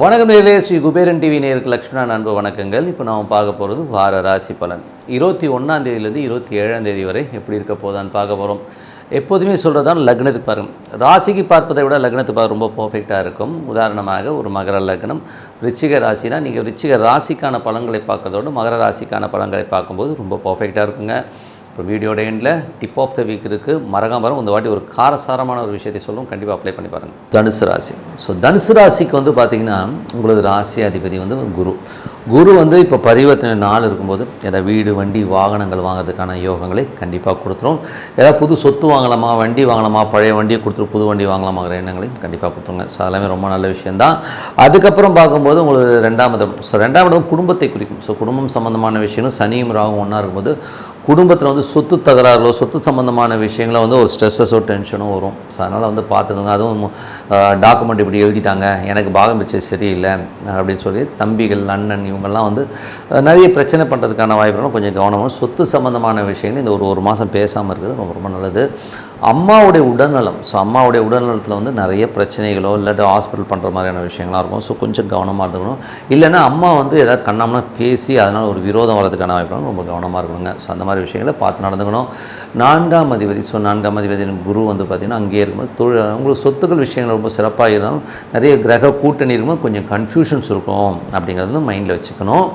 வணக்கம் நேர்களே ஸ்ரீ குபேரன் டிவி நேருக்கு லக்ஷ்மணா அன்பு வணக்கங்கள். இப்போ நாம் பார்க்க போகிறது வார ராசி பலன். இருபத்தி ஒன்றாம் தேதியிலேருந்து இருபத்தி ஏழாம் தேதி வரை எப்படி இருக்க போதான்னு பார்க்க போகிறோம் எப்போதுமே சொல்கிறது தான் லக்னத்து பாருங்க ராசிக்கு பார்ப்பதை விட லக்னத்து பார்க்க ரொம்ப பர்ஃபெக்டாக இருக்கும். உதாரணமாக ஒரு மகர லக்னம் ரிச்சிக ராசினா நீங்கள் ரிச்சிக ராசிக்கான பலன்களை பார்க்கறதோட மகர ராசிக்கான பலன்களை பார்க்கும்போது ரொம்ப பர்ஃபெக்டாக இருக்குங்க. இப்போ வீடியோட எண்டில் டிப் ஆஃப் த வீக் இருக்குது மறக்காம இந்த வாட்டி ஒரு காரசாரமான ஒரு விஷயத்தை சொல்லவும் கண்டிப்பாக அப்ளை பண்ணி பாருங்கள் தனுசு ராசி. ஸோ தனுசு ராசிக்கு வந்து பார்த்திங்கன்னா உங்களது ராசி அதிபதி வந்து குரு. குரு வந்து இப்போ பரிவர்த்தனை நாள் இருக்கும்போது ஏதாவது வீடு வண்டி வாகனங்கள் வாங்குறதுக்கான யோகங்களை கண்டிப்பாக கொடுத்துரும். ஏதாவது புது சொத்து வாங்கலாமா வண்டி வாங்கலாமா பழைய வண்டியை கொடுத்துரு புது வண்டி வாங்கலாமாங்கிற எண்ணங்களையும் கண்டிப்பாக கொடுத்துருங்க. ஸோ அதெல்லாமே ரொம்ப நல்ல விஷயந்தான் அதுக்கப்புறம் பார்க்கும்போது உங்களுக்கு ரெண்டாம் இடம் ஸோ ரெண்டாம் இடம் குடும்பத்தை குறிக்கும். ஸோ குடும்பம் சம்மந்தமான விஷயங்களும் சனியும் ராகும் ஒன்றா இருக்கும்போது குடும்பத்தில் வந்து சொத்து தகராறுகளோ சொத்து சம்மந்தமான விஷயங்கள வந்து ஒரு ஸ்ட்ரெஸ்ஸஸோ டென்ஷனோ வரும். ஸோ அதனால் வந்து பார்த்துக்கோங்க அதுவும் டாக்குமெண்ட் இப்படி எழுதிட்டாங்க. எனக்கு பாகம் பிச்சை சரியில்லை அப்படின்னு சொல்லி தம்பிகள் அண்ணன் இவங்கெல்லாம் வந்து நிறைய பிரச்சனை பண்ணுறதுக்கான வாய்ப்புகளும் கொஞ்சம் கவனமாக சொத்து சம்மந்தமான விஷயங்கள் இந்த ஒரு ஒரு மாதம் பேசாமல் இருக்கிறது ரொம்ப ரொம்ப நல்லது. அம்மாவுடைய உடல்நலம். ஸோ அம்மாவுடைய உடல்நலத்தில் வந்து நிறைய பிரச்சனைகளோ இல்லாட்டி ஹாஸ்பிட்டல் பண்ணுற மாதிரியான விஷயங்களாக இருக்கும். ஸோ கொஞ்சம் கவனமாக இருக்கணும். இல்லைன்னா அம்மா வந்து எதாவது கண்ணாமனா பேசி அதனால் ஒரு விரோதம் வரதுக்கான வாய்ப்பு ரொம்ப கவனமாக இருக்கணுங்க. ஸோ அந்த மாதிரி விஷயங்களை பார்த்து நடந்துக்கணும். நான்காம் அதிபதி ஸோ நான்காம் அதிபதி குரு வந்து பார்த்திங்கன்னா அங்கேயே இருக்கும்போது தொழில் உங்களுக்கு சொத்துக்கள் விஷயங்கள் ரொம்ப சிறப்பாக இருந்தாலும் நிறைய கிரக கூட்டணி இருக்கும்போது கொஞ்சம் கன்ஃபியூஷன்ஸ் இருக்கும் அப்படிங்கிறது வந்து மைண்டில் வச்சுக்கணும்.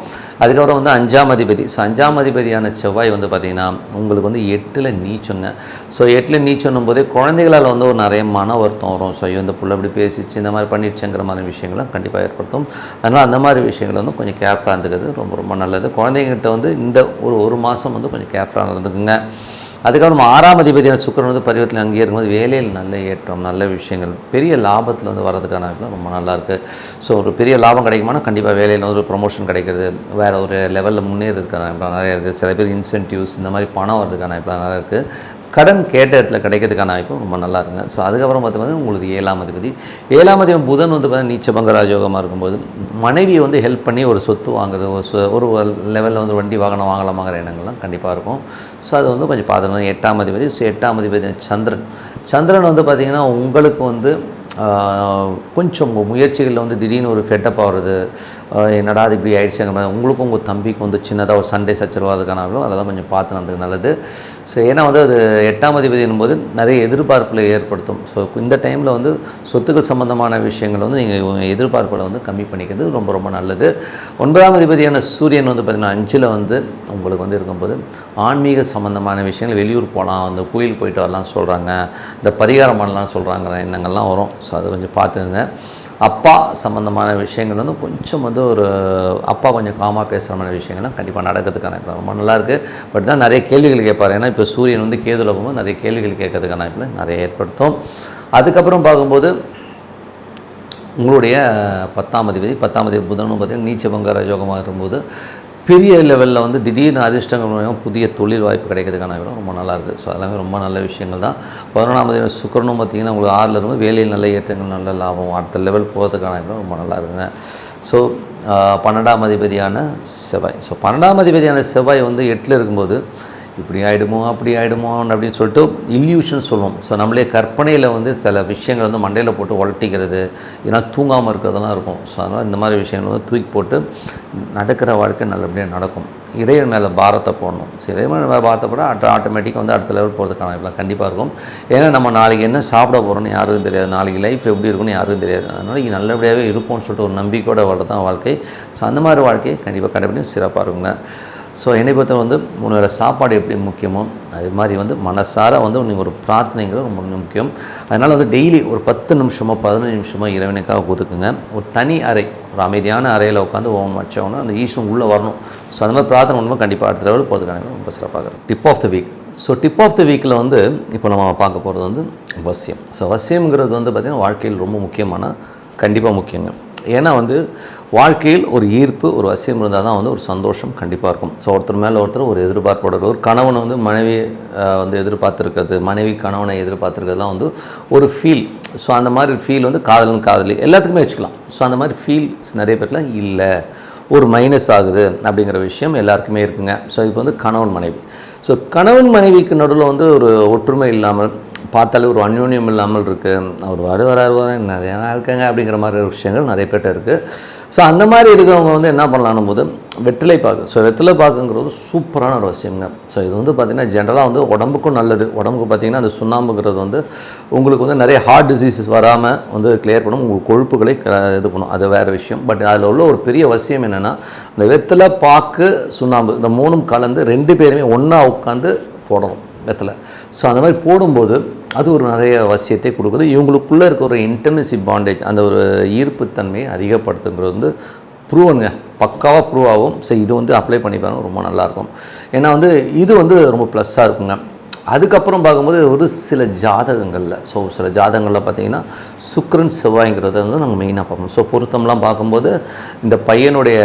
அதுக்கப்புறம் வந்து அஞ்சாம் அதிபதி. ஸோ அஞ்சாம் அதிபதியான செவ்வாய் வந்து பார்த்திங்கன்னா உங்களுக்கு வந்து எட்டில் நீச்சுங்க ஸோ எட்டில் நீச்சுன்னும் போதே குழந்தைகளால் வந்து ஒரு நிறைய மன வருத்தம் வரும். ஸோ ஐயோ இந்த புள்ள இப்படி பேசிச்சு இந்த மாதிரி பண்ணிடுச்சுங்கிற மாதிரி விஷயங்களும் கண்டிப்பாக ஏற்படுத்தும். அதனால் அந்த மாதிரி விஷயங்களை வந்து கொஞ்சம் கேர்ஃபுல்லாக இருந்துக்கிறது ரொம்ப ரொம்ப நல்லது. குழந்தைங்கிட்ட வந்து இந்த ஒரு ஒரு மாதம் வந்து கொஞ்சம் கேர்ஃபுல்லாக இருந்துக்குங்க அதுக்கப்புறம் ஆறாம் அதிபதியான சுக்கரன் வந்து பரிவத்தில் அங்கேயே இருக்கும்போது வேலையில் நல்ல ஏற்றம் நல்ல விஷயங்கள் பெரிய லாபத்தில் வந்து வரதுக்கான ரொம்ப நல்லாயிருக்கு ஸோ ஒரு பெரிய லாபம் கிடைக்குமானா கண்டிப்பாக வேலையில் வந்து ஒரு ப்ரொமோஷன் கிடைக்கிறது. வேறு ஒரு லெவலில் முன்னேறதுக்கான வாய்ப்புலாம் நிறைய இருக்குது சில பேர் இன்சென்டிவ்ஸ் இந்த மாதிரி பணம் வரதுக்கான இப்போ நிறையா இருக்குது கடன் கேட்ட இடத்துல கிடைக்கிறதுக்கான வாய்ப்பு ரொம்ப நல்லா இருக்குங்க. ஸோ அதுக்கப்புறம் பார்த்தீங்கன்னா உங்களுக்கு ஏழாம் அதிபதி. ஏழாம் அதிபதி புதன் வந்து பார்த்தீங்கன்னா நீச்சபங்க ராஜயோகமாக இருக்கும்போது மனைவியை வந்து ஹெல்ப் பண்ணி ஒரு சொத்து வாங்குறது ஒரு ஒரு லெவலில் வந்து வண்டி வாகனம் வாங்கலாமாங்கிற எண்ணங்கள்லாம் கண்டிப்பாக இருக்கும். ஸோ அது வந்து கொஞ்சம் பார்த்துக்கணும். எட்டாம் அதிபதி. ஸோ எட்டாம் அதிபதி சந்திரன். சந்திரன் வந்து பார்த்திங்கன்னா உங்களுக்கு வந்து கொஞ்சம் உங்கள் முயற்சிகளில் வந்து திடீர்னு ஒரு ஃபெட்டப் ஆகிறது என்னடா அது இப்படி ஆயிடுச்சுங்கிற உங்களுக்கும் உங்கள் தம்பிக்கும் வந்து சின்னதாக ஒரு சண்டே சச்சரவு அதுக்கான அதெல்லாம் கொஞ்சம் பார்த்து நடந்தது நல்லது. ஸோ ஏன்னா வந்து அது எட்டாம் அதிபதி என்பது நிறைய எதிர்பார்ப்புகளை ஏற்படுத்தும். ஸோ இந்த டைமில் வந்து சொத்துக்கள் சம்பந்தமான விஷயங்கள் வந்து நீங்கள் எதிர்பார்ப்புகளை வந்து கம்மி பண்ணிக்கிறது ரொம்ப ரொம்ப நல்லது. ஒன்பதாம் அதிபதியான சூரியன் வந்து பார்த்திங்கன்னா அஞ்சில் வந்து உங்களுக்கு வந்து இருக்கும்போது ஆன்மீக சம்பந்தமான விஷயங்கள் வெளியூர் போகலாம் அந்த கோயில் போயிட்டு வரலாம் சொல்கிறாங்க இந்த பரிகாரம் பண்ணலாம் சொல்கிறாங்க எண்ணங்கள்லாம் வரும். ஸோ அதை கொஞ்சம் பார்த்துக்கோங்க. அப்பா சம்மந்தமான விஷயங்கள் வந்து கொஞ்சம் வந்து ஒரு அப்பா கொஞ்சம் காமாக பேசுகிற மாதிரி விஷயங்கள்லாம் கண்டிப்பாக நடக்கிறதுக்கான இப்போ ரொம்ப நல்லாயிருக்கு பட் தான் நிறைய கேள்விகள் கேட்பார். ஏன்னா இப்போ சூரியன் வந்து கேதுல போகும்போது நிறைய கேள்விகள் கேட்கறதுக்கான இப்போ நிறைய ஏற்படுத்தும். அதுக்கப்புறம் பார்க்கும்போது உங்களுடைய பத்தாம் அதிபதி பத்தாம் அதிபதி புதனும் பார்த்திங்கன்னா நீச்ச பங்கார யோகமாக இருக்கும்போது பெரிய லெவலில் வந்து திடீர்னு அதிர்ஷ்டங்கள் மூலயமா புதிய தொழில் வாய்ப்பு கிடைக்கிறதுக்கான வாய்ப்பு ரொம்ப நல்லா இருக்குது ஸோ அதெல்லாமே ரொம்ப நல்ல விஷயங்கள் தான். பதினொன்றாம் அதிபதி சுக்கரனும் பார்த்தீங்கன்னா உங்களுக்கு ஆறில் இருக்கும் வேலையில் நல்ல ஏற்றங்கள் நல்ல லாபம் அடுத்த லெவல் போகிறதுக்கான வாய்ப்பு ரொம்ப நல்லா இருக்குங்க. ஸோ பன்னெண்டாம் அதிபதியான செவ்வாய். ஸோ பன்னெண்டாம் அதிபதியான செவ்வாய் வந்து எட்டில் இருக்கும்போது இப்படி ஆகிடுமோ அப்படி ஆகிடுமோ அப்படின்னு சொல்லிட்டு இல்யூஷன் சொல்லுவோம். ஸோ நம்மளே கற்பனையில் வந்து சில விஷயங்கள் வந்து மண்டையில் போட்டு உழட்டிக்கிறது ஏன்னா தூங்காமல் இருக்கிறதெல்லாம் இருக்கும். ஸோ அதனால் இந்த மாதிரி விஷயங்கள் வந்து தூக்கி போட்டு நடக்கிற வாழ்க்கை நல்லபடியாக நடக்கும். இறைவன் மேலே பாரத்தை போடணும். ஸோ இறைவன் மேலே பாரத்தை போட ஆட்டோமேட்டிக்காக வந்து அடுத்த லெவல் போகிறதுக்கான இப்போ கண்டிப்பாக இருக்கும். ஏன்னா நம்ம நாளைக்கு என்ன சாப்பிட போகிறோம்னு யாருக்கும் தெரியாது. நாளைக்கு லைஃப் எப்படி இருக்கும்னு யாருக்கும் தெரியாது. அதனால் நல்லபடியாகவே இருப்போம்னு சொல்லிட்டு ஒரு நம்பிக்கையோட வாழ்றது தான் வாழ்க்கை. ஸோ அந்த மாதிரி வாழ்க்கையை கண்டிப்பாக கடைபிடிக்கும் சிறப்பாக இருக்குங்க. ஸோ என்னை பொறுத்த வந்து உன்னோட சாப்பாடு எப்படி முக்கியமோ அது மாதிரி வந்து மனசார வந்து நீங்கள் ஒரு பிரார்த்தனைங்கிறது ரொம்ப முக்கியம். அதனால் வந்து டெய்லி ஒரு பத்து நிமிஷமோ பதினஞ்சு நிமிஷமோ இறைவனுக்காக ஒதுக்குங்க. ஒரு தனி அறை ஒரு அமைதியான அறையில் உட்காந்து ஓம் வச்சோன்னா அந்த ஈஸ்வரன் உள்ளே வரணும். ஸோ அந்த மாதிரி பிரார்த்தனை பண்ணும்போது கண்டிப்பாக அடுத்த லெவல் போகிறதுக்கான ரொம்ப சிறப்பாக இருக்கும் tip off the week so tip off the வீக்கில் வந்து இப்போ நம்ம பார்க்க போகிறது வந்து வசியம். ஸோ வசியம்ங்கிறது வந்து பார்த்திங்கன்னா வாழ்க்கையில் ரொம்ப முக்கியமான கண்டிப்பாக முக்கியங்க. ஏன்னா வந்து வாழ்க்கையில் ஒரு ஈர்ப்பு ஒரு வசியம் இருந்தால் தான் வந்து ஒரு சந்தோஷம் கண்டிப்பாக இருக்கும். ஸோ ஒருத்தர் மேலே ஒருத்தர் ஒரு எதிர்பார்ப்போட ஒரு கணவனை வந்து மனைவி வந்து எதிர்பார்த்துருக்கிறது மனைவி கணவனை எதிர்பார்த்துருக்கிறதுலாம் வந்து ஒரு ஃபீல் ஸோ அந்த மாதிரி ஃபீல் வந்து காதலன் காதலி எல்லாத்துக்குமே வச்சுக்கலாம். ஸோ அந்த மாதிரி ஃபீல்ஸ் நிறைய பேர்லாம் இல்லை. ஒரு மைனஸ் ஆகுது அப்படிங்கிற விஷயம் எல்லாருக்குமே இருக்குங்க. ஸோ இப்போ வந்து கணவன் மனைவி. ஸோ கணவன் மனைவிக்கு நடுவில் வந்து ஒரு ஒற்றுமை இல்லாமல் பார்த்தாலே ஒரு அந்யோன்யம் இல்லாமல் இருக்குது அவர் வர வருவார் நிறையா நிறைய இருக்காங்க அப்படிங்கிற மாதிரி விஷயங்கள் நிறைய பேர்ட்ட இருக்குது ஸோ அந்த மாதிரி இருக்கிறவங்க வந்து என்ன பண்ணலாம்னும் போது வெற்றிலை பாக்கு ஸோ வெற்றிலை பாக்குங்கிறது சூப்பரான ஒரு விஷயங்க ஸோ இது வந்து பார்த்திங்கன்னா ஜென்ரலாக வந்து உடம்புக்கும் நல்லது. உடம்புக்கு பார்த்திங்கன்னா அந்த சுண்ணாம்புங்கிறது வந்து உங்களுக்கு வந்து நிறைய ஹார்ட் டிசீசஸ் வராமல் வந்து கிளியர் பண்ணும். உங்களுக்கு கொழுப்புகளை க- இது பண்ணும். அது வேறு விஷயம். பட் அதில் உள்ள ஒரு பெரிய அவசியம் என்னென்னா இந்த வெற்றிலை பாக்கு சுண்ணாம்பு இந்த மூணும் கலந்து ரெண்டு பேருமே ஒன்றா உட்காந்து போடணும் வெத்தலை ஸோ அந்த மாதிரி போடும்போது அது ஒரு நிறைய வசியத்தை கொடுக்குது. இவங்களுக்குள்ளே இருக்க ஒரு இன்டர்மெசி பாண்டேஜ் அந்த ஒரு ஈர்ப்புத்தன்மையை அதிகப்படுத்துங்கிறது வந்து ப்ரூவனுங்க பக்காவாக ப்ரூவ் ஆகும். ஸோ இது வந்து அப்ளை பண்ணி பாருங்கள் ரொம்ப நல்லாயிருக்கும் ஏன்னா வந்து இது வந்து ரொம்ப ப்ளஸ்ஸாக இருக்குங்க. அதுக்கப்புறம் பார்க்கும்போது ஒரு சில ஜாதகங்களில் ஸோ சில ஜாதகங்களில் பார்த்தீங்கன்னா சுக்ரன் செவ்வாய்ங்கிறத வந்து நாங்கள் மெயினாக பார்ப்போம். ஸோ பொருத்தம்லாம் பார்க்கும்போது இந்த பையனுடைய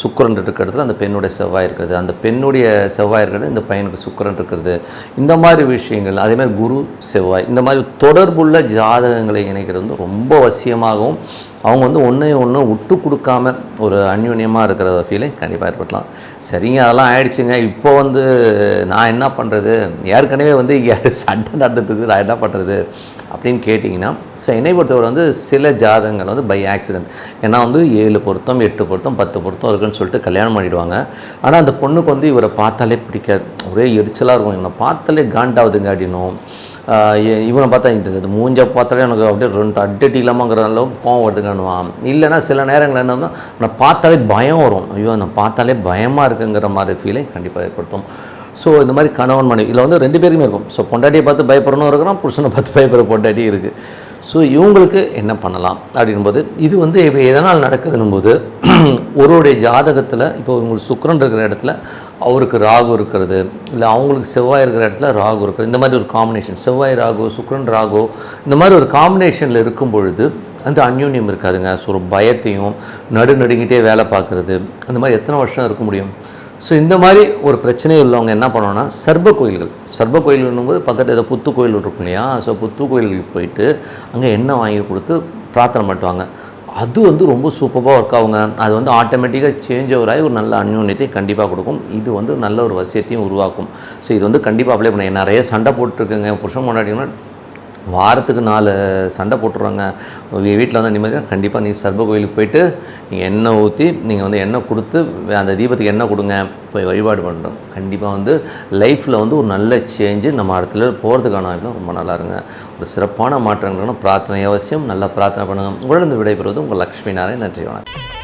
சுக்கரன் இருக்கிற இடத்துல அந்த பெண்ணுடைய செவ்வாய் இருக்கிறது. அந்த பெண்ணுடைய செவ்வாய் இருக்கிறது இந்த பையனுக்கு சுக்கரன் இருக்கிறது. இந்த மாதிரி விஷயங்கள் அதேமாதிரி குரு செவ்வாய் இந்த மாதிரி தொடர்புள்ள ஜாதகங்களை இணைக்கிறது வந்து ரொம்ப அவசியமாகவும் அவங்க வந்து ஒன்றையும் ஒன்று விட்டு கொடுக்காம ஒரு அந்யூன்யமாக இருக்கிற ஃபீலை கண்டிப்பாக ஏற்படுத்தலாம் சரிங்க அதெல்லாம் ஆயிடுச்சுங்க. இப்போ வந்து நான் என்ன பண்ணுறது ஏற்கனவே வந்து சண்டை நடந்துட்டு நான் என்ன பண்ணுறது அப்படின்னு கேட்டிங்கன்னா ஸோ என்னை பொறுத்தவரை வந்து சில ஜாதகங்கள் வந்து பை ஆக்சிடென்ட் ஏன்னா வந்து ஏழு பொருத்தம் எட்டு பொருத்தம் பத்து பொருத்தம் இருக்குன்னு சொல்லிட்டு கல்யாணம் பண்ணிவிடுவாங்க ஆனால் அந்த பொண்ணுக்கு வந்து இவரை பார்த்தாலே பிடிக்காது. ஒரே எரிச்சலாக இருக்கும். இவனை பார்த்தாலே காண்டாவதுங்க அப்படின்னும். இவனை பார்த்தா இந்த இது மூஞ்ச பார்த்தாலே எனக்கு அப்படியே ரெண்டு அட்டடி இல்லாமங்கிற அளவுக்கு கோவம் வருதுங்கன்னுவான் இல்லைன்னா சில நேரங்கள் என்னன்னா நான் பார்த்தாலே பயம் வரும். ஐயோ நான் பார்த்தாலே பயமாக இருக்குங்கிற மாதிரி ஃபீலை கண்டிப்பாக ஏற்படுத்தும். ஸோ இந்த மாதிரி கணவன் மனைவி இதில் வந்து ரெண்டு பேருமே இருக்கும். ஸோ பொண்டாட்டியை பார்த்து பயப்படணும் இருக்கிறான் புருஷனை பார்த்து பயப்படுற பொண்டாட்டியும் இருக்குது ஸோ இவங்களுக்கு என்ன பண்ணலாம் அப்படின்போது இது வந்து இப்போ எதனால் நடக்குதுன்னும் போது ஒருவருடைய ஜாதகத்தில் இப்போ உங்களுக்கு சுக்கரன் இருக்கிற இடத்துல அவருக்கு ராகு இருக்கிறது இல்லை அவங்களுக்கு செவ்வாய் இருக்கிற இடத்துல ராகு இருக்கிறது இந்த மாதிரி ஒரு காம்பினேஷன் செவ்வாய் ராகு சுக்கரன் ராகு இந்த மாதிரி ஒரு காம்பினேஷனில் இருக்கும் பொழுது அந்த அந்யூன்யம் இருக்காதுங்க. ஸோ ஒரு பயத்தையும் நடு நடுங்கிட்டே வேலை பார்க்குறது அந்த மாதிரி எத்தனை வருஷம் இருக்க முடியும்? ஸோ இந்த மாதிரி ஒரு பிரச்சனை உள்ளவங்க என்ன பண்ணோன்னா சர்ப கோயில்கள். சர்ப கோயில்னும்போது பக்கத்தில் ஏதோ புத்து கோயில் இருக்கும் இல்லையா ஸோ புத்து கோயில்களுக்கு போயிட்டு அங்கே எண்ணெய் வாங்கி கொடுத்து பிரார்த்தனை பண்ணுவாங்க. அது வந்து ரொம்ப சூப்பராக ஒர்க் ஆகுங்க. அது வந்து ஆட்டோமேட்டிக்காக சேஞ்ச் ஓவர் ஆகி ஒரு நல்ல அந்யோன்யத்தை கண்டிப்பாக கொடுக்கும். இது வந்து நல்ல ஒரு வசியத்தையும் உருவாக்கும். ஸோ இது வந்து கண்டிப்பாக அப்ளை பண்ண. நிறைய சண்டை போட்டுருக்குங்க. புருஷன் கொண்டாடிங்கன்னா வாரத்துக்கு நாலு சண்டை போட்டுருவாங்க. வீட்டில் வந்து நிம்மதியாக கண்டிப்பாக நீ சர்ப கோயிலுக்கு போயிட்டு நீங்கள் எண்ணெய் ஊற்றி நீங்கள் வந்து எண்ணெய் கொடுத்து அந்த தீபத்துக்கு எண்ணெய் கொடுங்க. போய் வழிபாடு பண்ணுறோம் கண்டிப்பாக வந்து லைஃப்பில் வந்து ஒரு நல்ல சேஞ்சு நம்ம இடத்துல போகிறதுக்கான வாய்ப்பு ரொம்ப நல்லா இருங்க ஒரு சிறப்பான மாற்றங்கள்னா பிரார்த்தனை அவசியம். நல்லா பிரார்த்தனை பண்ணுங்கள் உங்களிடம் விடைபெறுவது உங்கள் லக்ஷ்மி நாராயண் நன்றி வணக்கம்.